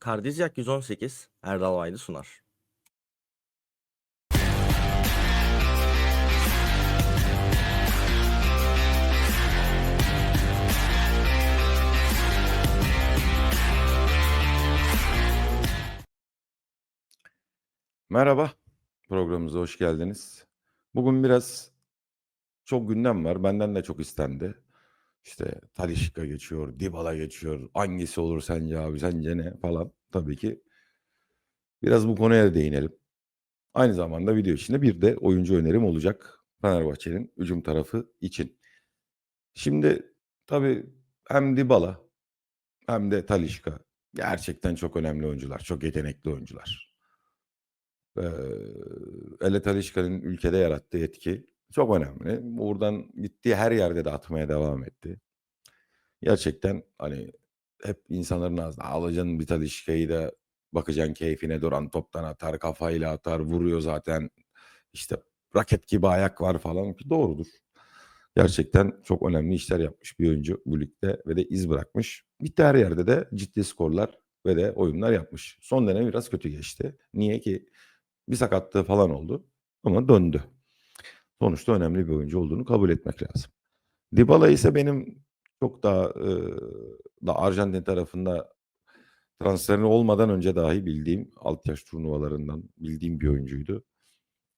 Kardizyak 118 Erdal Vaylı sunar. Merhaba, programımıza hoş geldiniz. Bugün biraz çok gündem var. Benden de çok istendi. İşte Talisca geçiyor, Dybala geçiyor. Hangisi olur sence abi, sence ne falan. Tabii ki biraz bu konuya da değinelim. Aynı zamanda video içinde bir de oyuncu önerim olacak Fenerbahçe'nin hücum tarafı için. Şimdi tabii hem Dybala hem de Talisca gerçekten çok önemli oyuncular, çok yetenekli oyuncular. Eee Ele Talisca'nın ülkede yarattığı etki çok önemli. Buradan gittiği her yerde de atmaya devam etti. Gerçekten hani hep insanların ağzına alacaksın bir Talisca'yı da bakacaksın keyfine duran toptan atar, kafayla atar, vuruyor zaten. İşte raket gibi ayak var falan doğrudur. Gerçekten çok önemli işler yapmış bir oyuncu bu ligde ve de iz bırakmış. Gitti her yerde de ciddi skorlar ve de oyunlar yapmış. Son dönem biraz kötü geçti. Niye ki? Bir sakatlığı falan oldu ama döndü. Sonuçta önemli bir oyuncu olduğunu kabul etmek lazım. Dybala ise benim çok daha, ııı, da Arjantin tarafında transferi olmadan önce dahi bildiğim, alt yaş turnuvalarından bildiğim bir oyuncuydu.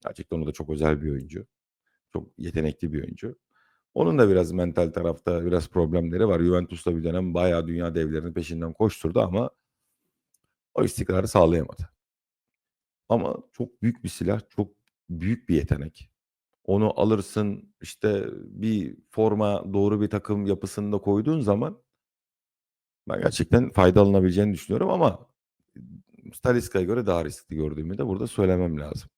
Gerçekten o da çok özel bir oyuncu. Çok yetenekli bir oyuncu. Onun da biraz mental tarafta biraz problemleri var. Juventus'ta bir dönem bayağı dünya devlerinin peşinden koşturdu ama o istikrarı sağlayamadı. Ama çok büyük bir silah, çok büyük bir yetenek. Onu alırsın, işte bir forma, doğru bir takım yapısında koyduğun zaman ben gerçekten fayda alınabileceğini düşünüyorum ama Talisca'ya göre daha riskli gördüğümü de burada söylemem lazım.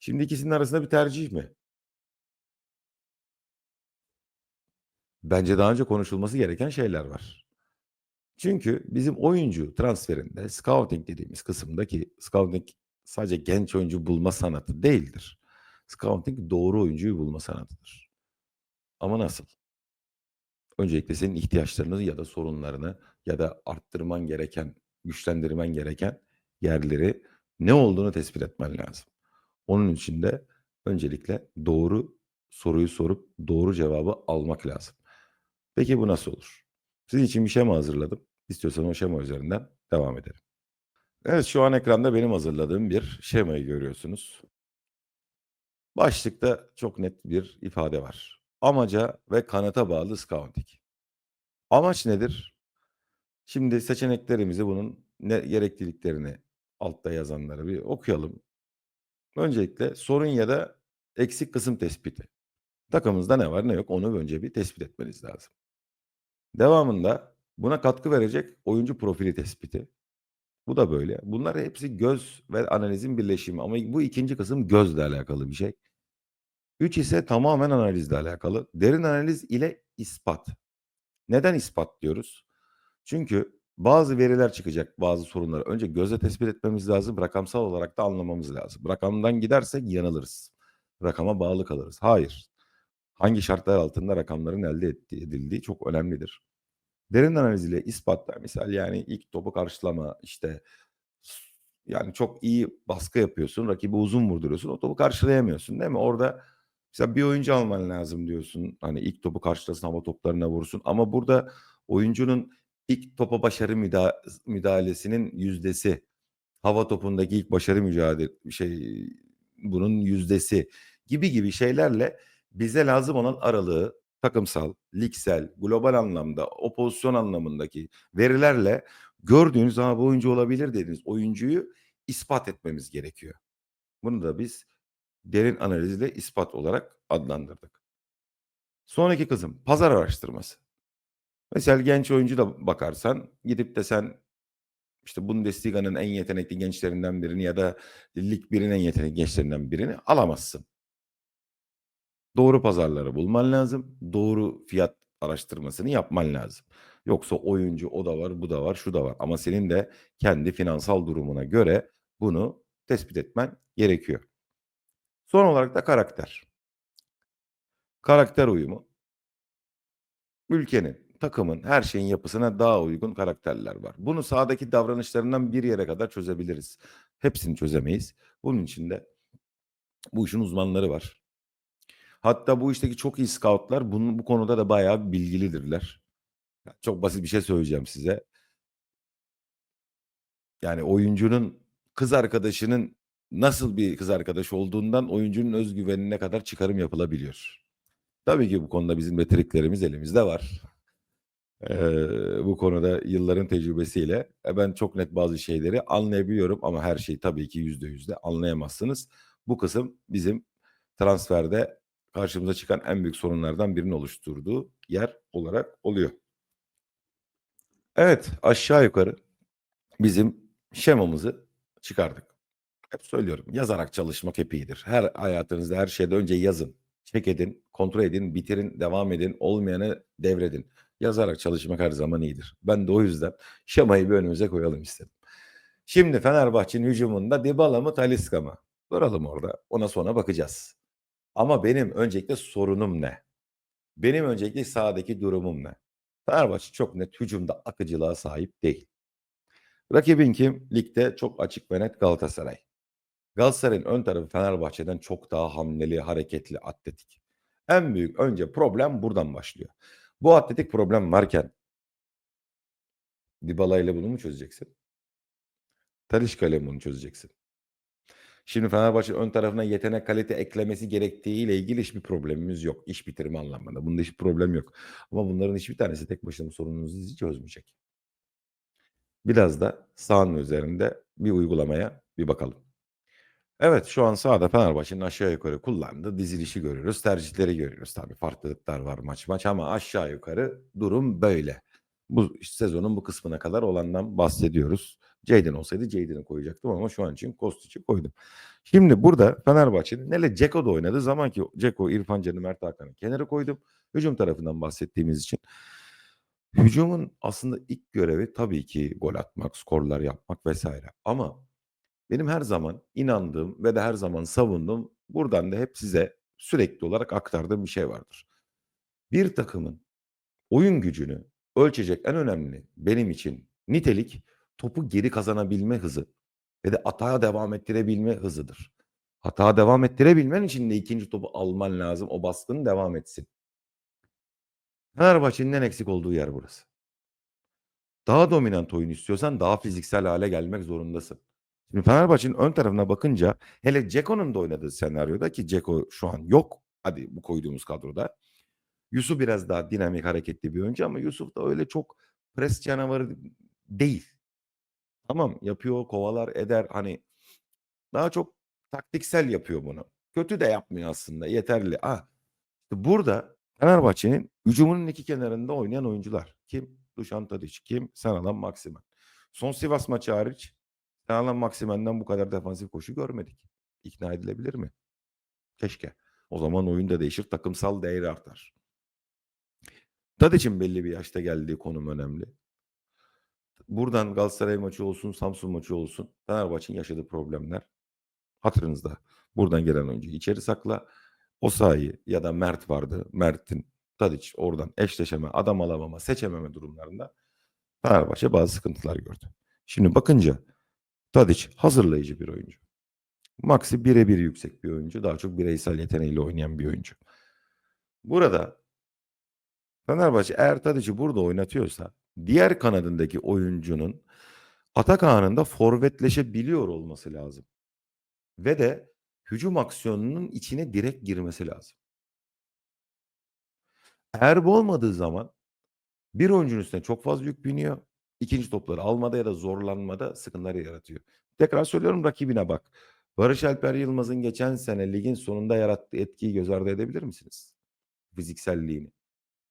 Şimdi ikisinin arasında bir tercih mi? Bence daha önce konuşulması gereken şeyler var. Çünkü bizim oyuncu transferinde scouting dediğimiz kısımdaki scouting sadece genç oyuncu bulma sanatı değildir. Scouting doğru oyuncuyu bulma sanatıdır. Ama nasıl? Öncelikle senin ihtiyaçlarını ya da sorunlarını ya da arttırman gereken, güçlendirmen gereken yerleri ne olduğunu tespit etmen lazım. Onun için de öncelikle doğru soruyu sorup doğru cevabı almak lazım. Peki bu nasıl olur? Sizin için bir şema hazırladım. İstiyorsan o şema üzerinden devam edelim. Evet şu an ekranda benim hazırladığım bir şemayı görüyorsunuz. Başlıkta çok net bir ifade var. Amaca ve kanata bağlı scouting. Amaç nedir? Şimdi seçeneklerimizi bunun ne gerekliliklerini altta yazanları bir okuyalım. Öncelikle sorun ya da eksik kısım tespiti. Takımımızda ne var ne yok onu önce bir tespit etmeniz lazım. Devamında buna katkı verecek oyuncu profili tespiti. Bu da böyle. Bunlar hepsi göz ve analizin birleşimi ama bu ikinci kısım gözle alakalı bir şey. 3 ise tamamen analizle alakalı. Derin analiz ile ispat. Neden ispat diyoruz? Çünkü bazı veriler çıkacak, bazı sorunları önce gözle tespit etmemiz lazım, rakamsal olarak da anlamamız lazım. Rakamdan gidersek yanılırız. Rakama bağlı kalırız. Hayır. Hangi şartlar altında rakamların elde edildiği çok önemlidir. Derin analiz ile ispatlar misal yani ilk topu karşılama işte yani çok iyi baskı yapıyorsun, rakibi uzun vurduruyorsun, o topu karşılayamıyorsun değil mi? Orada mesela bir oyuncu alman lazım diyorsun. Hani ilk topu karşılasın, hava toplarına vursun ama burada oyuncunun ilk topa başarı müda müdahalesinin yüzdesi, hava topundaki ilk başarı mücadele şey bunun yüzdesi gibi gibi şeylerle bize lazım olan aralığı takımsal, ligsel, global anlamda, o pozisyon anlamındaki verilerle gördüğünüz "A, bu oyuncu olabilir." dediğiniz oyuncuyu ispat etmemiz gerekiyor. Bunu da biz derin analizle ispat olarak adlandırdık. Sonraki kısım pazar araştırması. Mesela genç oyuncu da bakarsan gidip de sen işte Bundesliga'nın en yetenekli gençlerinden birini ya da Lig 1'in en yetenekli gençlerinden birini alamazsın. Doğru pazarları bulman lazım. Doğru fiyat araştırmasını yapman lazım. Yoksa oyuncu o da var, bu da var, şu da var ama senin de kendi finansal durumuna göre bunu tespit etmen gerekiyor. Son olarak da karakter. Karakter uyumu. Ülkenin takımın, her şeyin yapısına daha uygun karakterler var. Bunu sahadaki davranışlarından bir yere kadar çözebiliriz. Hepsini çözemeyiz. Bunun için de bu işin uzmanları var. Hatta bu işteki çok iyi scoutlar bunun bu konuda da bayağı bilgilidirler. Çok basit bir şey söyleyeceğim size. Yani oyuncunun kız arkadaşının nasıl bir kız arkadaş olduğundan oyuncunun özgüvenine kadar çıkarım yapılabiliyor. Tabii ki bu konuda bizim de triklerimiz elimizde var. Eee, bu konuda yılların tecrübesiyle e, ben çok net bazı şeyleri anlayabiliyorum ama her şeyi tabii ki yüzde yüzde anlayamazsınız. Bu kısım bizim transferde karşımıza çıkan en büyük sorunlardan birini oluşturduğu yer olarak oluyor. Evet, aşağı yukarı bizim şemamızı çıkardık. Hep söylüyorum, yazarak çalışmak hep iyidir. Her hayatınızda her şeyde önce yazın. Çek edin, kontrol edin, bitirin, devam edin, olmayanı devredin. Yazarak çalışmak her zaman iyidir. Ben de o yüzden şemayı bir önümüze koyalım istedim. Şimdi Fenerbahçe'nin hücumunda Dybala mı Talisca mı? Duralım orada. Ona sonra bakacağız. Ama benim öncelikle sorunum ne? Benim öncelikle sahadaki durumum ne? Fenerbahçe çok net hücumda akıcılığa sahip değil. Rakibin kim? Ligde çok açık ve net Galatasaray. Galatasaray'ın ön tarafı Fenerbahçe'den çok daha hamleli, hareketli, atletik. En büyük önce problem buradan başlıyor. Bu atletik problem varken Dybala ile bunu mu çözeceksin? Talisca ile bunu çözeceksin? Şimdi Fenerbahçe ön tarafına yetenek kalite eklemesi gerektiğiyle ilgili hiçbir problemimiz yok. İş bitirme anlamında. Bunda hiçbir problem yok. Ama bunların hiçbir tanesi tek başına sorununuzu çözmeyecek. Biraz da sahanın üzerinde bir uygulamaya bir bakalım. Evet şu an sahada Fenerbahçe'nin aşağı yukarı kullandığı dizilişi görüyoruz. Tercihleri görüyoruz. Tabii farklılıklar var maç maç ama aşağı yukarı durum böyle. Bu sezonun bu kısmına kadar olandan bahsediyoruz. Jadon olsaydı Jadon'ı koyacaktım ama şu an için Kostic'i koydum. Şimdi burada Fenerbahçe'nin Nele Ceko da oynadı. Zaman ki Ceko, İrfan Can'ı, Mert Hakan'ı kenara koydum. Hücum tarafından bahsettiğimiz için. Hücumun aslında ilk görevi tabii ki gol atmak, skorlar yapmak vesaire. Ama benim her zaman inandığım ve de her zaman savunduğum buradan da hep size sürekli olarak aktardığım bir şey vardır. Bir takımın oyun gücünü ölçecek en önemli benim için nitelik topu geri kazanabilme hızı ve de atağa devam ettirebilme hızıdır. Hata devam ettirebilmen için de ikinci topu alman lazım. O baskının devam etsin. Fenerbahçe'nin en eksik olduğu yer burası. Daha dominant oyun istiyorsan daha fiziksel hale gelmek zorundasın. Şimdi Fenerbahçe'nin ön tarafına bakınca hele Ceko'nun da oynadığı senaryoda ki Ceko şu an yok. Hadi bu koyduğumuz kadroda. Yusuf biraz daha dinamik hareketli bir oyuncu ama Yusuf da öyle çok pres canavarı değil. Tamam yapıyor, kovalar, eder hani daha çok taktiksel yapıyor bunu. Kötü de yapmıyor aslında yeterli. Ah, burada Fenerbahçe'nin hücumunun iki kenarında oynayan oyuncular. Kim? Dušan Tadić. Kim? Senalan Maksimen. Son Sivas maçı hariç Senalan Maksimen'den bu kadar defansif koşu görmedik. İkna edilebilir mi? Keşke. O zaman oyun da değişir, takımsal değer artar. Tadić'in belli bir yaşta geldiği konum önemli. Buradan Galatasaray maçı olsun, Samsun maçı olsun, Fenerbahçe'nin yaşadığı problemler hatırınızda. Buradan gelen oyuncuyu içeri sakla. O sahayı ya da Mert vardı. Mert'in Tadić oradan eşleşeme, adam alamama, seçememe durumlarında Fenerbahçe bazı sıkıntılar gördü. Şimdi bakınca Tadić hazırlayıcı bir oyuncu. Maxi birebir yüksek bir oyuncu. Daha çok bireysel yeteneğiyle oynayan bir oyuncu. Burada Fenerbahçe eğer Tadić'i burada oynatıyorsa diğer kanadındaki oyuncunun atak anında forvetleşebiliyor olması lazım. Ve de hücum aksiyonunun içine direkt girmesi lazım. Eğer bu olmadığı zaman bir oyuncunun üstüne çok fazla yük biniyor. İkinci topları almada ya da zorlanmada sıkıntılar yaratıyor. Tekrar söylüyorum rakibine bak. Barış Alper Yılmaz'ın geçen sene ligin sonunda yarattığı etkiyi göz ardı edebilir misiniz? Fizikselliğini.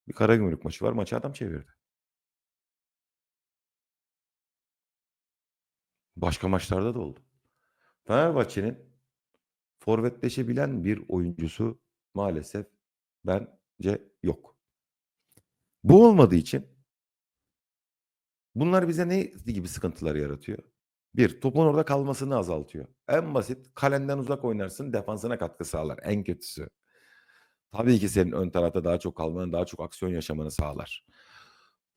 Bir Karagümrük maçı var maçı adam çevirdi. Başka maçlarda da oldu. Fenerbahçe'nin forvetleşebilen bir oyuncusu maalesef bence yok. Bu olmadığı için bunlar bize ne gibi sıkıntılar yaratıyor? Bir, topun orada kalmasını azaltıyor. En basit kalenden uzak oynarsın defansına katkı sağlar en kötüsü. Tabii ki senin ön tarafta daha çok kalmanı, daha çok aksiyon yaşamanı sağlar.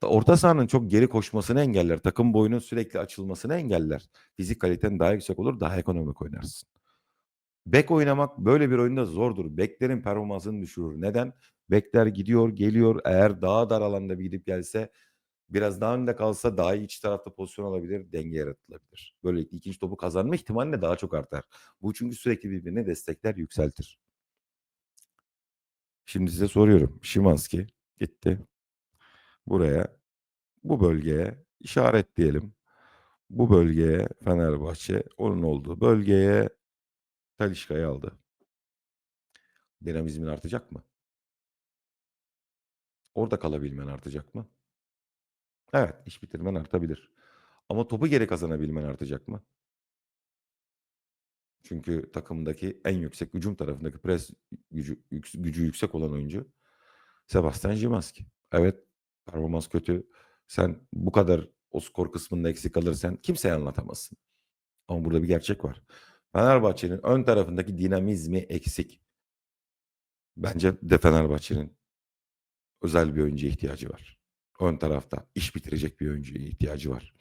Orta sahanın çok geri koşmasını engeller. Takım boyunun sürekli açılmasını engeller. Fizik kaliten daha yüksek olur, daha ekonomik oynarsın. Bek oynamak böyle bir oyunda zordur. Beklerin performansını düşürür. Neden? Bekler gidiyor, geliyor. Eğer daha dar alanda bir gidip gelse biraz daha önde kalsa daha iyi iç tarafta pozisyon alabilir, denge yaratılabilir. Böylelikle ikinci topu kazanma ihtimali de daha çok artar. Bu çünkü sürekli birbirini destekler, yükseltir. Şimdi size soruyorum. Şimanski gitti. Buraya, bu bölgeye işaretleyelim. Bu bölgeye Fenerbahçe, onun olduğu bölgeye Talisca'yı aldı. Dinamizmin artacak mı? Orada kalabilmen artacak mı? Evet, iş bitirmen artabilir. Ama topu geri kazanabilmen artacak mı? Çünkü takımdaki en yüksek hücum tarafındaki pres gücü, yüks- gücü yüksek olan oyuncu Sebastian Szymanski. Evet, performans kötü. Sen bu kadar o skor kısmında eksik kalırsan kimseye anlatamazsın. Ama burada bir gerçek var. Fenerbahçe'nin ön tarafındaki dinamizmi eksik. Bence de Fenerbahçe'nin özel bir oyuncuya ihtiyacı var. Ön tarafta iş bitirecek bir oyuncuya ihtiyacı var.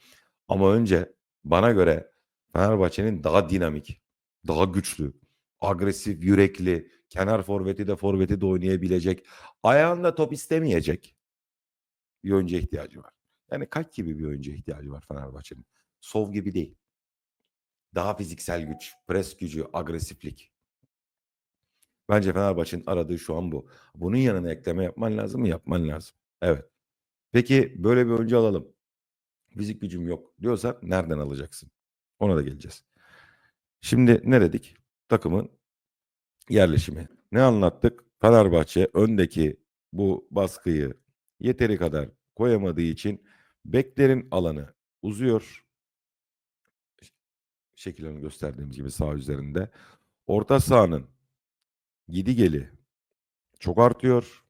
Ama önce bana göre Fenerbahçe'nin daha dinamik, daha güçlü, agresif, yürekli, kenar forveti de forveti de oynayabilecek, ayağında top istemeyecek bir oyuncuya ihtiyacı var. Yani kaç gibi bir oyuncuya ihtiyacı var Fenerbahçe'nin. Sov gibi değil. Daha fiziksel güç, pres gücü, agresiflik. Bence Fenerbahçe'nin aradığı şu an bu. Bunun yanına ekleme yapman lazım mı? Yapman lazım. Evet. Peki böyle bir oyuncu alalım. Fizik gücüm yok diyorsan nereden alacaksın? Ona da geleceğiz. Şimdi ne dedik? Takımın yerleşimi. Ne anlattık? Fenerbahçe öndeki bu baskıyı yeteri kadar koyamadığı için beklerin alanı uzuyor. Şekillerini gösterdiğimiz gibi sağ üzerinde. Orta sahanın gidi geli çok artıyor.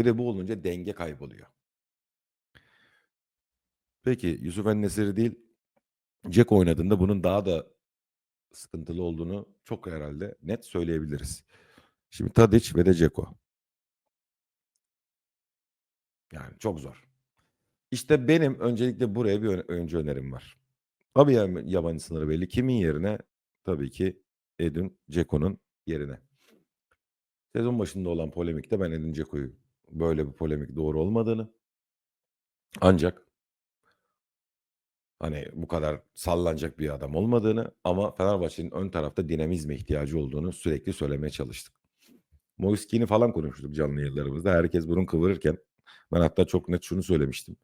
Ve de bu olunca denge kayboluyor. Peki Yusuf Ennesiri değil, Ceko oynadığında bunun daha da sıkıntılı olduğunu çok herhalde net söyleyebiliriz. Şimdi Tadic ve de Ceko. Yani çok zor. İşte benim öncelikle buraya bir ö- oyuncu önerim var. Tabii ya- yabancı sınırı belli. Kimin yerine? Tabii ki Edin Dzeko'nun yerine. Sezon başında olan polemikte ben Edin Dzeko'yu böyle bir polemik doğru olmadığını ancak hani bu kadar sallanacak bir adam olmadığını ama Fenerbahçe'nin ön tarafta dinamizme ihtiyacı olduğunu sürekli söylemeye çalıştık. Moiskin'i falan konuştuk canlı yayınlarımızda. Herkes burun kıvırırken ben hatta çok net şunu söylemiştim.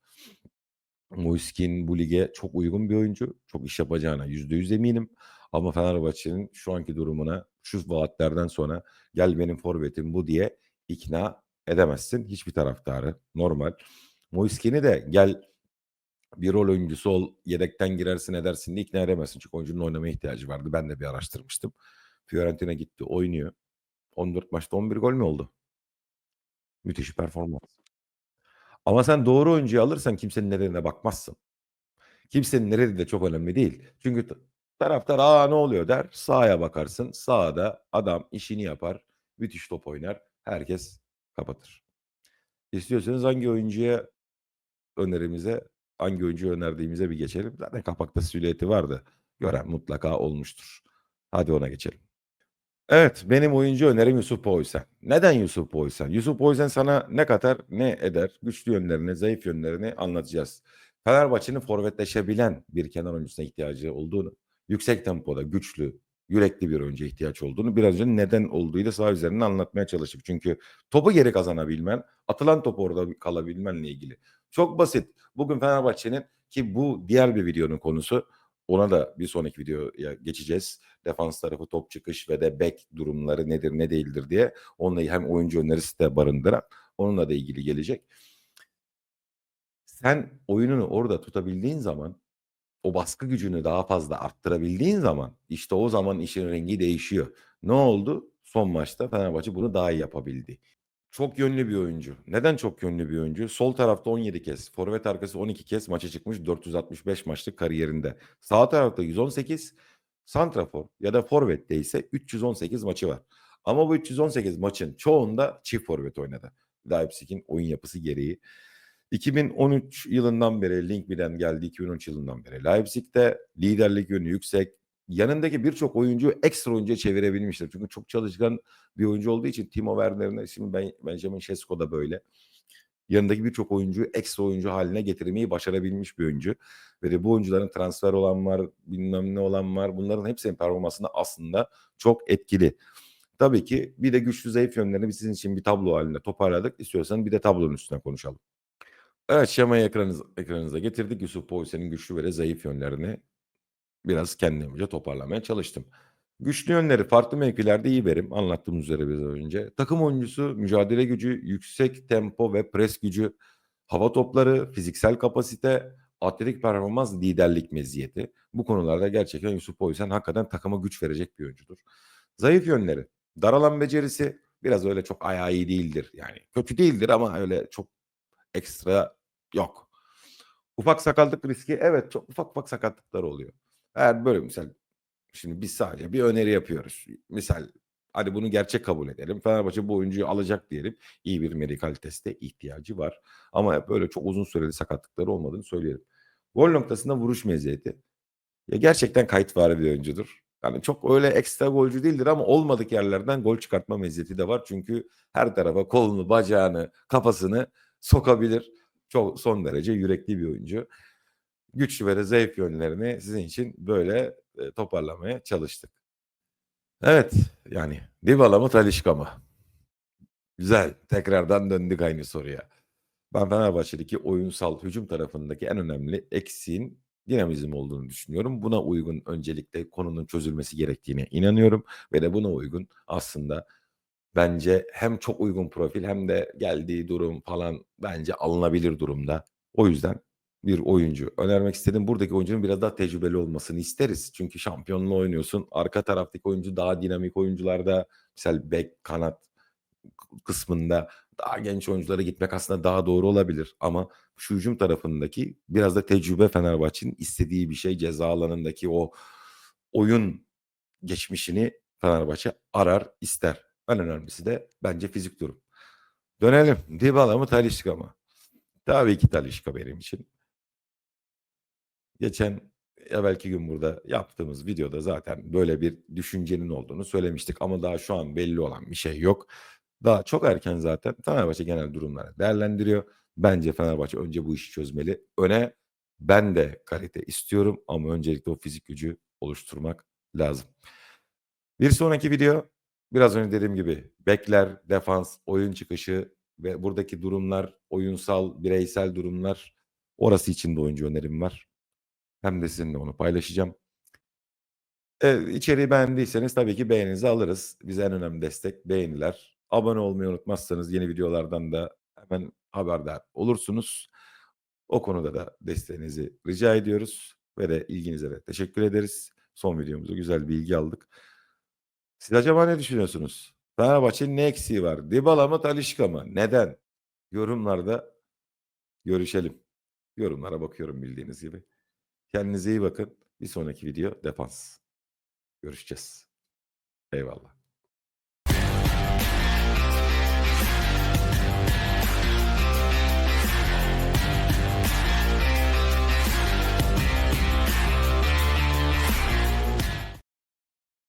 Moiskin bu lige çok uygun bir oyuncu. Çok iş yapacağına %100 eminim. Ama Fenerbahçe'nin şu anki durumuna şu vaatlerden sonra gel benim forvetim bu diye ikna edemezsin. Hiçbir taraftarı normal. Moiskin'i de gel bir rol oyuncusu ol, yedekten girersin edersin de ikna edemezsin. Çünkü oyuncunun oynamaya ihtiyacı vardı. Ben de bir araştırmıştım. Fiorentina gitti, oynuyor. 14 maçta 11 gol mü oldu? Müthiş performans. Ama sen doğru oyuncuyu alırsan kimsenin nedenine bakmazsın. Kimsenin nerede de çok önemli değil. Çünkü taraftar aa ne oluyor der. Sahaya bakarsın. Sahada adam işini yapar. Müthiş top oynar. Herkes kapatır. İstiyorsanız hangi oyuncuya önerimize, hangi oyuncuyu önerdiğimize bir geçelim. Zaten kapakta silüeti vardı. Gören mutlaka olmuştur. Hadi ona geçelim. Evet, benim oyuncu önerim Yusuf Boysen. Neden Yusuf Boysen? Yusuf Boysen sana ne katar, ne eder? Güçlü yönlerini, zayıf yönlerini anlatacağız. Fenerbahçe'nin forvetleşebilen bir kenar oyuncusuna ihtiyacı olduğunu, yüksek tempoda, güçlü, yürekli bir oyuncuya ihtiyaç olduğunu biraz önce neden olduğuyla sağ üzerinde anlatmaya çalıştık. Çünkü topu geri kazanabilmen, atılan topu orada kalabilmenle ilgili. Çok basit. Bugün Fenerbahçe'nin ki bu diğer bir videonun konusu. Ona da bir sonraki videoya geçeceğiz. Defans tarafı top çıkış ve de bek durumları nedir ne değildir diye. Onunla hem oyuncu önerisi de barındıran onunla da ilgili gelecek. Sen oyununu orada tutabildiğin zaman o baskı gücünü daha fazla arttırabildiğin zaman işte o zaman işin rengi değişiyor. Ne oldu? Son maçta Fenerbahçe bunu daha iyi yapabildi. Çok yönlü bir oyuncu. Neden çok yönlü bir oyuncu? Sol tarafta 17 kez, forvet arkası 12 kez maça çıkmış 465 maçlık kariyerinde. Sağ tarafta 118, santrafor ya da forvette ise 318 maçı var. Ama bu 318 maçın çoğunda çift forvet oynadı. Leipzig'in oyun yapısı gereği. 2013 yılından beri Linkby'den geldi 2013 yılından beri. Leipzig'te liderlik yönü yüksek. Yanındaki birçok oyuncu ekstra oyuncuya çevirebilmiştir. Çünkü çok çalışkan bir oyuncu olduğu için Timo Werner'in şimdi ben, Benjamin Sesko da böyle. Yanındaki birçok oyuncuyu ekstra oyuncu haline getirmeyi başarabilmiş bir oyuncu. Ve bu oyuncuların transfer olan var, bilmem ne olan var. Bunların hepsinin performansında aslında çok etkili. Tabii ki bir de güçlü zayıf yönlerini biz sizin için bir tablo halinde toparladık. İstiyorsanız bir de tablonun üstüne konuşalım. Evet şemayı ekranınız, ekranınıza getirdik. Yusuf Boysen'in güçlü ve zayıf yönlerini biraz kendimce toparlamaya çalıştım. Güçlü yönleri farklı mevkilerde iyi verim. Anlattığım üzere biraz önce. Takım oyuncusu, mücadele gücü, yüksek tempo ve pres gücü, hava topları, fiziksel kapasite, atletik performans, liderlik meziyeti. Bu konularda gerçekten Yusuf Boysen hakikaten takıma güç verecek bir oyuncudur. Zayıf yönleri, dar alan becerisi biraz öyle çok ayağı iyi değildir. Yani kötü değildir ama öyle çok ekstra yok. Ufak sakatlık riski evet çok ufak ufak sakatlıklar oluyor. Eğer böyle misal şimdi biz sadece bir öneri yapıyoruz. Misal hadi bunu gerçek kabul edelim. Fenerbahçe bu oyuncuyu alacak diyelim. İyi bir medikal teste ihtiyacı var. Ama böyle çok uzun süreli sakatlıkları olmadığını söyleyelim. Gol noktasında vuruş meziyeti. Ya gerçekten kayıt var bir oyuncudur. Yani çok öyle ekstra golcü değildir ama olmadık yerlerden gol çıkartma meziyeti de var. Çünkü her tarafa kolunu, bacağını, kafasını sokabilir. Çok son derece yürekli bir oyuncu. Güçlü ve de zayıf yönlerini sizin için böyle e, toparlamaya çalıştık. Evet yani Dybala mı Talisca mı? Güzel. Tekrardan döndük aynı soruya. Ben Fenerbahçe'deki oyunsal hücum tarafındaki en önemli eksiğin dinamizm olduğunu düşünüyorum. Buna uygun öncelikle konunun çözülmesi gerektiğine inanıyorum ve de buna uygun aslında bence hem çok uygun profil hem de geldiği durum falan bence alınabilir durumda. O yüzden bir oyuncu önermek istedim. Buradaki oyuncunun biraz daha tecrübeli olmasını isteriz. Çünkü şampiyonla oynuyorsun. Arka taraftaki oyuncu daha dinamik oyuncularda mesela bek, kanat kısmında daha genç oyunculara gitmek aslında daha doğru olabilir. Ama şu hücum tarafındaki biraz da tecrübe Fenerbahçe'nin istediği bir şey. Ceza alanındaki o oyun geçmişini Fenerbahçe arar, ister. En önemlisi de bence fizik durum. Dönelim. Dybala mı Talisca mı? Tabii ki Talisca benim için. Geçen evvelki gün burada yaptığımız videoda zaten böyle bir düşüncenin olduğunu söylemiştik. Ama daha şu an belli olan bir şey yok. Daha çok erken zaten Fenerbahçe genel durumları değerlendiriyor. Bence Fenerbahçe önce bu işi çözmeli. Öne ben de kalite istiyorum ama öncelikle o fizik gücü oluşturmak lazım. Bir sonraki video biraz önce dediğim gibi bekler, defans, oyun çıkışı ve buradaki durumlar, oyunsal, bireysel durumlar orası için de oyuncu önerim var. Hem de sizinle onu paylaşacağım. Eee, içeriği beğendiyseniz tabii ki beğeninizi alırız. Bize en önemli destek beğeniler. Abone olmayı unutmazsanız yeni videolardan da hemen haberdar olursunuz. O konuda da desteğinizi rica ediyoruz ve de ilginize de teşekkür ederiz. Son videomuzda güzel bir ilgi aldık. Siz acaba ne düşünüyorsunuz? Fenerbahçe'nin ne eksiği var? Dybala mı Talisca mı? Neden? Yorumlarda görüşelim. Yorumlara bakıyorum bildiğiniz gibi. Kendinize iyi bakın. Bir sonraki video defans. Görüşeceğiz. Eyvallah.